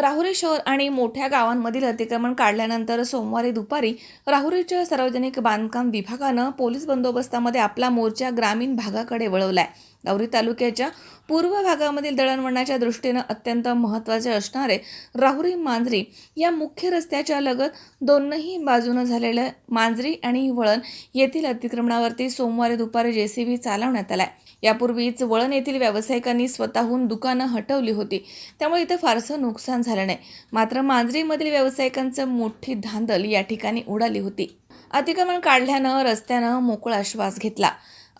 राहुरी शहर आणि मोठ्या गावांमधील अतिक्रमण काढल्यानंतर सोमवारी दुपारी राहुरीच्या सार्वजनिक बांधकाम विभागानं पोलीस बंदोबस्तामध्ये आपला मोर्चा ग्रामीण भागाकडे वळवलाय. राहुरी तालुक्याच्या पूर्व भागामधील दळणवळणाच्या दृष्टीनं अत्यंत महत्त्वाचे असणारे राहुरी मांजरी या मुख्य रस्त्याच्या लगत दोनही बाजूनं झालेलं मांजरी आणि वळण येथील अतिक्रमणावरती सोमवारी दुपारी जेसीबी चालवण्यात आलाय. यापूर्वीच वळण येथील व्यावसायिकांनी स्वतःहून दुकानं हटवली होती. त्यामुळे इथे फारसं नुकसान झालं नाही. मात्र मांजरीमधील व्यावसायिकांचं मोठी धांदल या ठिकाणी उडाली होती. अतिक्रमण काढल्यानं रस्त्यानं मोकळा श्वास घेतला.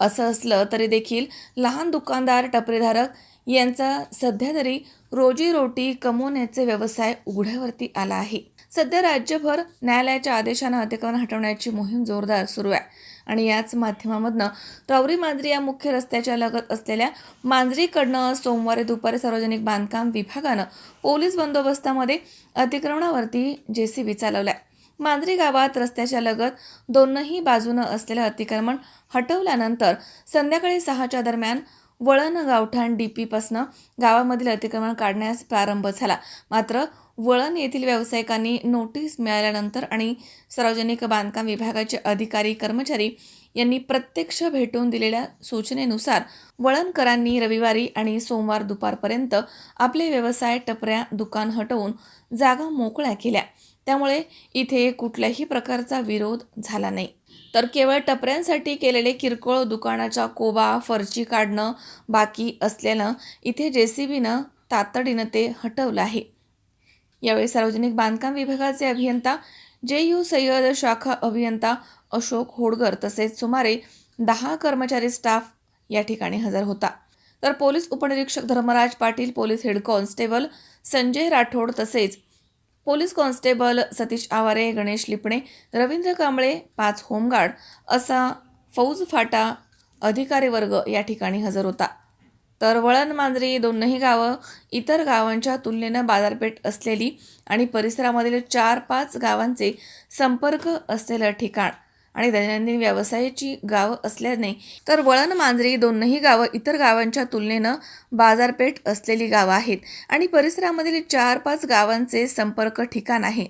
असं असलं तरी देखील लहान दुकानदार टपरीधारक यांचा सध्या तरी रोजीरोटी कमवण्याचे व्यवसाय उघड्यावरती आला आहे. सध्या राज्यभर न्यायालयाच्या आदेशानं अतिक्रमण हटवण्याची मोहीम जोरदार सुरू आहे आणि याच माध्यमामधनं रावरी मांजरी या मुख्य रस्त्याच्या लगत असलेल्या मांजरीकडनं सोमवारी दुपारी सार्वजनिक बांधकाम विभागानं पोलीस बंदोबस्तामध्ये अतिक्रमणावरती जे सी बी चालवला आहे मांजरी गावात रस्त्याच्या लगत दोनही बाजूनं असलेलं अतिक्रमण हटवल्यानंतर संध्याकाळी सहाच्या दरम्यान वळण गावठाण डी पीपासनं गावामधील अतिक्रमण काढण्यास प्रारंभ झाला. मात्र वळण येथील व्यावसायिकांनी नोटीस मिळाल्यानंतर आणि सार्वजनिक बांधकाम विभागाचे अधिकारी कर्मचारी यांनी प्रत्यक्ष भेटून दिलेल्या सूचनेनुसार वळणकरांनी रविवारी आणि सोमवार दुपारपर्यंत आपले व्यवसाय टपऱ्या दुकान हटवून जागा मोकळ्या केल्या. त्यामुळे इथे कुठल्याही प्रकारचा विरोध झाला नाही. तर केवळ टपऱ्यांसाठी केलेले किरकोळ दुकानाच्या कोबा फरची काढणं बाकी असल्यानं इथे जे सी बीनं तातडीनं ते हटवलं आहे. यावेळी सार्वजनिक बांधकाम विभागाचे अभियंता जे यू सय्यद शाखा अभियंता अशोक होडगर तसेच सुमारे दहा कर्मचारी स्टाफ या ठिकाणी हजर होता. तर पोलीस उपनिरीक्षक Dharmaraj Patil police head constable Sanjay Rathod तसेच पोलीस कॉन्स्टेबल सतीश आवारे गणेश लिपणे रवींद्र कांबळे पाच होमगार्ड असा फौज फाटा अधिकारी वर्ग या ठिकाणी हजर होता. तर वळण मांजरी दोनही गावं इतर गावांच्या तुलनेनं बाजारपेठ असलेली आणि परिसरामधील चार पाच गावांचे संपर्क असलेलं ठिकाण. आणि दैनंदिन व्यवसायाची गावं असल्याने तर वळण मांजरी दोनही गावं इतर गावांच्या तुलनेनं बाजारपेठ असलेली गावं आहेत आणि परिसरामधील चार पाच गावांचे संपर्क ठिकाण आहे.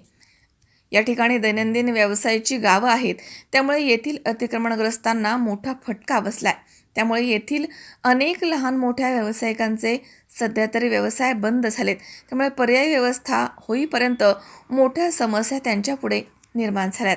या ठिकाणी दैनंदिन व्यवसायाची गावं आहेत. त्यामुळे येथील अतिक्रमणग्रस्तांना मोठा फटका बसलाय. त्यामुळे येथील अनेक लहान मोठ्या व्यावसायिकांचे सध्या तरी व्यवसाय बंद झालेत. त्यामुळे पर्यायी व्यवस्था होईपर्यंत मोठ्या समस्या त्यांच्यापुढे निर्माण झाल्यात.